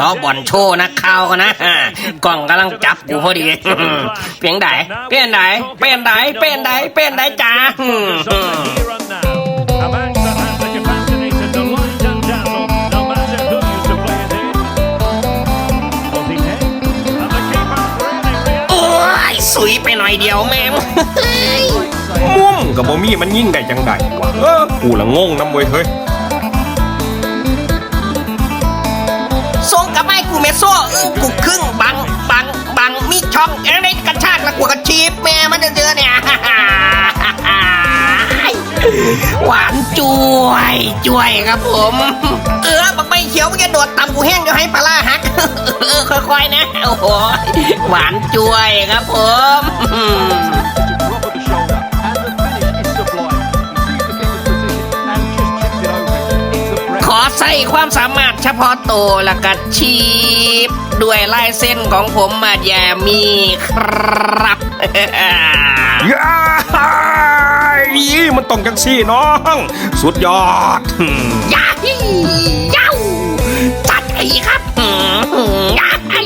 ดอบอลโชว์นะข้าวนะกล่องกำลังจับกูพอดีเปลี่ยนไหนเปลี่ยนไหนเปลี่ยนไหนเปลี่ยนไหนเปลี่ยนไหนจ้าสุยไปหน่อยเดียวแม่มุ่มกับบ่มี่มันยิ่งได้จังไดวะกูละงงน้ำเว้ยเฮ้ย โซ่เออกูครึ่งบังบังบังมีช่องเอ้ยกระชากแล้วกูกระชีบแม่มันจะเจอเนี่ยหวานจุยจุยครับผม เออบักใบเขียวมันจะโดดต่ำกูแห้งจะให้ปลาหักเออค่อยๆนะ โอ้โห หวานจุยครับผม ใส่ความสามารถเฉพาะตัวและกัชีพ ด้วยลายเส้นของผมมาแยามีครับย้ายมันต้องจังซี่น้อง สุดยอดยาฮีเย้าจัดไอ้ครับหืมยาไอ้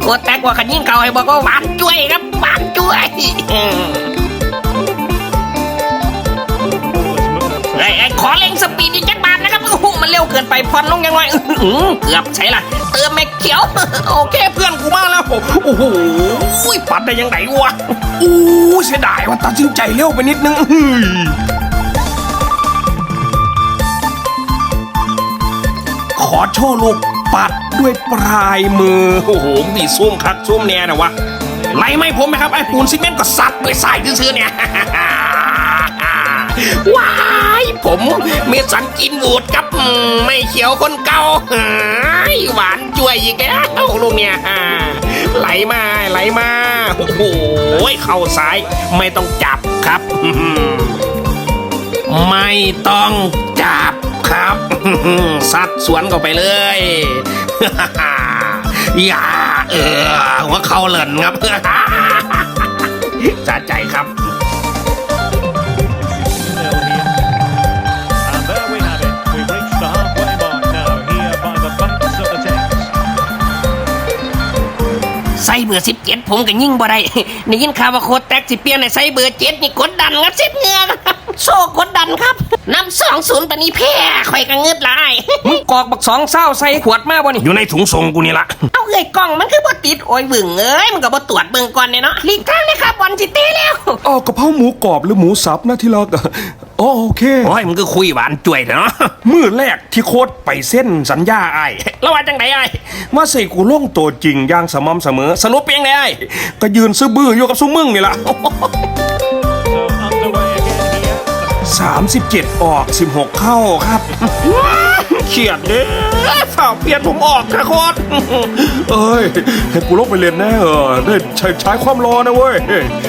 โคตรแตกว่าขันยิ่งเก่าให้บอกว่าหวานจ้วยครับหวานจ้วยอืมไอ้ไอ้ขอเร่งสปีดอีกจักบาทนะครับโอ้โห มันเร็วเกินไปผ่อนลงยังไงอื้ออเกือบใช่ละเติมแม็กเขียว โอเคเพื่อนกูมาแล้วโอ้โหปัดได้ยังไงวะอู้เสียดายว่าตัดสินใจเร็วไปนิดนึงขอโชว์ลูกปัดด้วยปลายมือ โอ้โหมีซุ่มคักซุ่มแน่นะวะไล่ไม่ผมไหมครับไอ้ปูนซีเมนต์ก็สับด้วยสายซื่อเนี่ย ว้ายผมเมสันกินบูดครับไม่เขียวคนเก่าหายหวานจ้วยอีกแล้วลูกเนี่ยไหลมาไหลมาโอ้โหเข้าซ้ายไม่ต้องจับครับ ไม่ต้องจับครับอื้อหือซัดสวนเข้าไปเลยอย่าเออหัวเข่าเหลินครับสะใจครับ เบอร์สิบเจ็ดผมก็ยิ่งบ่ได้ได้ยินข่าวว่าโค้ดแท็กสิเปลี่ยนในไซเบอร์เจ็ดนี่กดดันครับเซ็ตเงือกโซ่กดดันครับ นำสองศูนย์ปานนี้แพ้ข่อยก็เงืดหลาย มึงกอกบักสองเศร้าใส่ขวดมาบ่นี่อยู่ในถุงทรงกูนี่ละเอาเอ้ยกล้องมันคือบ่ติดโอ้ยบึ่งเอ้ยมันก็บ่ตรวจเบิ่งก่อนเนี่ยเนาะหลีกทางเลยครับบอลสิเต้แล้วอ๋อกะเพราหมูกรอบหรือหมูสับนะที่รักอ๋อโอเค โอ้ยมันก็คุยหวานจ่วยเนาะมือแรกที่โค้ดไปเส้นสัญญาไอ้ายแล้วว่าจังไดไอ้มาใส่กูล่งตัวจริงอย่างสม่ำเสมอสรุปเพียงไดไอ้ายก็ยืนซื้อบื้ออยู่กับซุ้มมึงนี่ละ 37 ออก 16 เข้าครับเขียดเด้อฝ่าเปลี่ยนผมออกค่ะโค้ดเอ้ยให้กูลงไปเรียนแน่เออได้ใช้ใช้ความรอนะเว้ย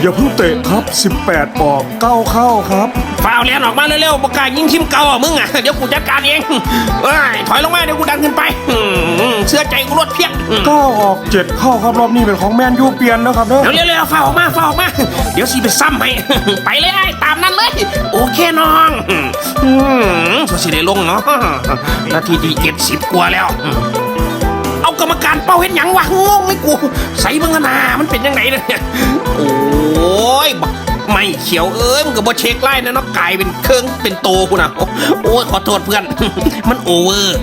อย่าเพิ่งเตะครับ 18 ออก 9 เข้าครับฟาวเลียนออกมาเร็วๆประกาศยิงทิมเก่าอะมึงอะ เดี๋ยวกูจัดการเองเอ้ยถอยลงมาเดี๋ยวกูดันขึ้นไปอืม เสื้อใจกูรวดเพียงอืม9ออก7เข้าครับรอบนี้เป็นของแมนยูเปลี่ยนนะครับเด้อเดี๋ยวเร็วๆฝ้าออกมาฝ้าออกมา เดี๋ยวสีไปซ้ำให้ ไปเลยไอ้ตามนั้นเลย โอเคน้องอืมสสิได้ลงเนาะนาทีที่เจ็ดสิบกว่าแล้วเอากรรมการเป้าเห็นหยังวะงงเลยกูใส่เบิ่งกันนามันเป็นยังไงเนี่ยโอ้ยบักไม่เขียวเอ้ยมันก็บ่เช็คไล่นะเนาะกลายเป็นเครื่องเป็นโตกูนะโอ้ยขอโทษเพื่อน มันโอเวอร์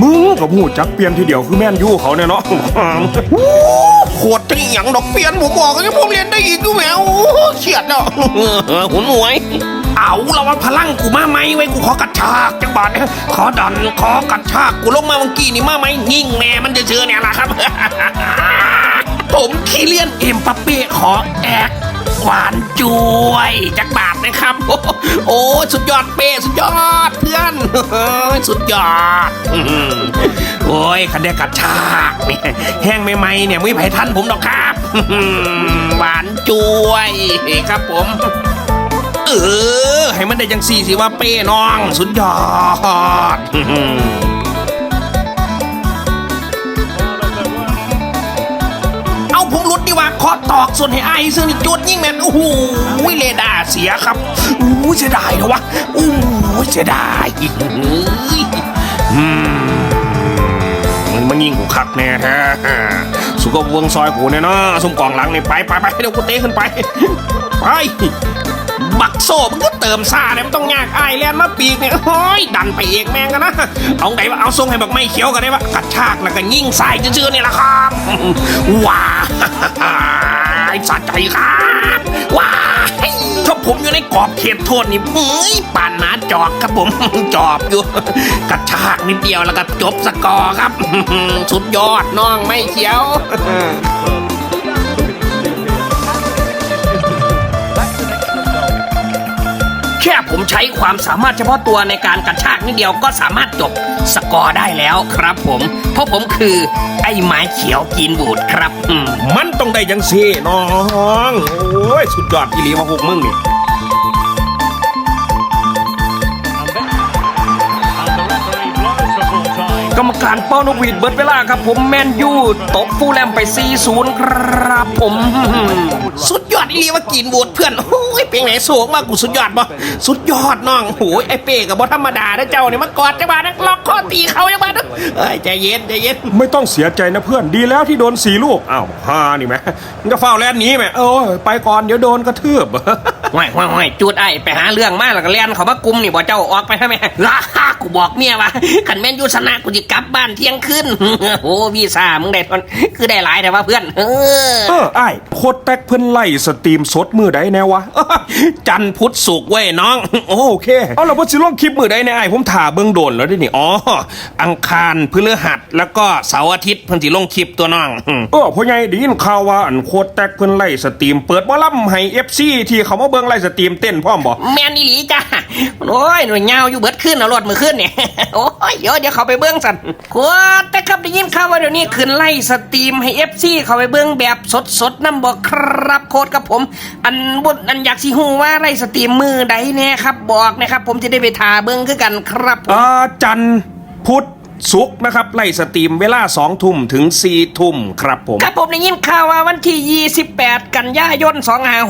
มึงกับหูจักเปลี่ยนทีเดียวคือแมนยูเขาเนี่ยเนาะ โคตรจะหยังดอกเปลี่ยนผมบอกให้ผมเรียนได้อีกดูแมวเขียดเนาะหุ่นหวย เอาเราว่าพลังกูมาไหมไว้กูขอกระชากจังบาดเนี่ยขอดันขอกระชากกูลงมาเมื่อกี้นี่มาไหมยิ่งแม่มันจะเชื่อเนี่ยนะครับ ผมคีเลียนเอ็มปัปเป้ขอแอก หวานจวยจักบาทนะครับ โอ้โหสุดยอดเป้สุดยอดเพื่อน สุดยอด โอ้ยคันเดียกระชากเนี่ยแห้งใหม่ๆเนี่ยไม่ไผ่ทันผมหรอกครับหวานจวยครับผมเออให้มันได้จังสี่สิว่าเป้น้อง สุดยอด ตอกส่วนให้ไอ้ซึ่งนี่จุดยิ่งแมนโอ้โหเรดาเสียครับโอ้ยเสียดายนะวะโอ้ยเสียดายอืมยิงกูคักแน่แท้สุกวงซอยกูเนี่ยเนาะซุ่มกล่องหลังนี่ไปไปไปเดี๋ยวกูเตะขึ้นไปไปบักโซ่มันก็เติมซ่าเลยมันต้องยากอแลนมาปีกเนี่ยโอ้ยดันไปเอกแมงกันนะเอาไงวะเอาทรงให้บักไม่เขียวกันได้ปะกระชากแล้วก็ยิงใส่เชื่อๆนี่แหละครับว้าายสะใจครับว้าถ้าผมอยู่ในกรอบเขตโทษนี่เฮ้ยป่านหมาจอกครับผม จอบอยู่ กระชากนิดเดียวแล้วก็จบสกอร์ครับ สุดยอดน้องไม่เขียว แค่ผมใช้ความสามารถเฉพาะตัวในการกระชากนิดเดียวก็สามารถจบสกอร์ได้แล้วครับผม เพราะผมคือไอ้ไม้เขียวกินบูดครับอืมมันต้องได้ยังสิน้องโอ้ยสุดยอดอีหลีมาพวกมึงนี่ And the referee blows for full time. กรรมการเป้านกหวีดเบิดเวลาครับผมแมนยูตบฟูลแลมไป 4-0 ครับผม สุดย อดอีหลีว่ากินบูดเพื่อนโอ้ยเป็นไหนสูงมากกูสุดยอดบ่สุดยอดน้องโอ้ยไอ้เป้กับบ่ธรรมดานะเจ้าเนี่ยมากอดจังบานักล็อกข้อตีเขาจังบานักเอ้ยใจเย็นใจเย็นไม่ต้องเสียใจนะเพื่อนดีแล้วที่โดนสีลูกอ้าวฮานี่แหมมึงก็เฝ้าแลนหนี้แหมเออไปก่อนเดี๋ยวโดนกระทืบห่วยห่วยห่วยจูดไอ้ไปหาเรื่องมาแล้วก็เลียนเขามากุมนี่บ่เจ้าออกไปทำไมล่ากูบอกเมียว่าขันแม่นอยูชนะกูจะกลับบ้านเที่ยงคืนโอ้วีซ่ามึงได้ทอนคือได้หลายแต่ว่าเพื่อนเออเออไอ้ายโคตรแตกเพิ่นไล่สตรีมสดมือใดแน่วะ จันทร์พุธศุกร์เว้ยน้อง โอเค เอาเราพอสิลงคลิปมือใดเนี่ยไอ้ายผมถ่าเบิ่งโดนแล้วเดินี่อ๋ออังคารพฤหัสแล้วก็เสาร์อาทิตย์เพิ่นสิลงคลิปตัวน้องอืมเออพ่อใหญ่ได้ยินข่าวว่าอันโคตรแตกเพิ่นไล่สตรีม เปิดหมอลำให้ FC ที่เขามาเบิ่งไล่สตรีมเต้นพร้อมบ่แมนอีหลีจ้าโอ้ยหน่วยเงาอยู่เบิดขึ้นเอารถมือขึ้นเนี่ยโอ้ยเดี๋ยวเดี๋ยวเขาไปเบื้องสันกวดแต่ครับได้ยินข่าวว่าเดี๋ยวนี้ขึ้นไล่สตรีมให้เอฟซีเขาไปเบื้องแบบสดๆน้ำบอกครับโคตรกับผม อันบนอันอยากสิฮู้ว่าไรสตรีมมือใดเนี่ยครับบอกนะครับ ผมจะได้ไปทาเบิ้งคือกันครับผม อาจันทร์พุธ ศุกร์นะครับ ไล่สตรีมเวลา2ทุ่มถึง4ทุ่มครับผม ครับผมได้ยินข่าวว่าวันที่ 28 กันยายน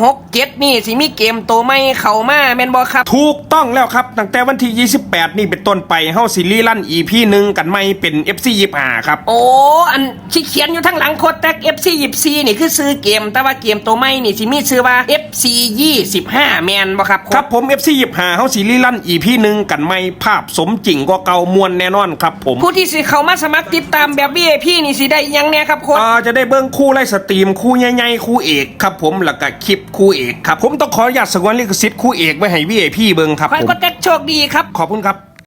2567 นี่สิมีเกมโตวไม่เข้ามาแม่นบ่ครับ ถูกต้องแล้วครับ ตั้งแต่วันที่ 28 นี่เป็นต้นไปเฮาซีรีส์ลั่น EP หนึ่งกันไม่เป็น FC 25ครับ โอ้ อันที่เขียนอยู่ทั้งหลังโคดแท็ก FC 24นี่คือซื้อเกม แต่ว่าเกมตัวไม่นี่สิมีชื่อว่า FC 25แมนบ่ครับครับผม FC 25เฮาซีรีส์ลั่น EP หนึ่งกันไม่ภาพสมจริงกว่าเก่ามวลแน่นอนครับผมผู้ที่สิเข้ามาสมัครติดตามแบบ VIP นี่สิได้อิหยังแน่ครับโคดอ่าจะได้เบิ้งคู่ไล่สตรีมคู่ใหญ่ๆคู่เอกครับผมแล้วก็คลิปคู่เอกครับผมต้องขออนุญาตสงวนลิขสิทธิ์คู่เอกไว้ให้ VIP เบิ้งครับขอให้ผมโคดแท็กโชคดีครับ ขอบคุณครับ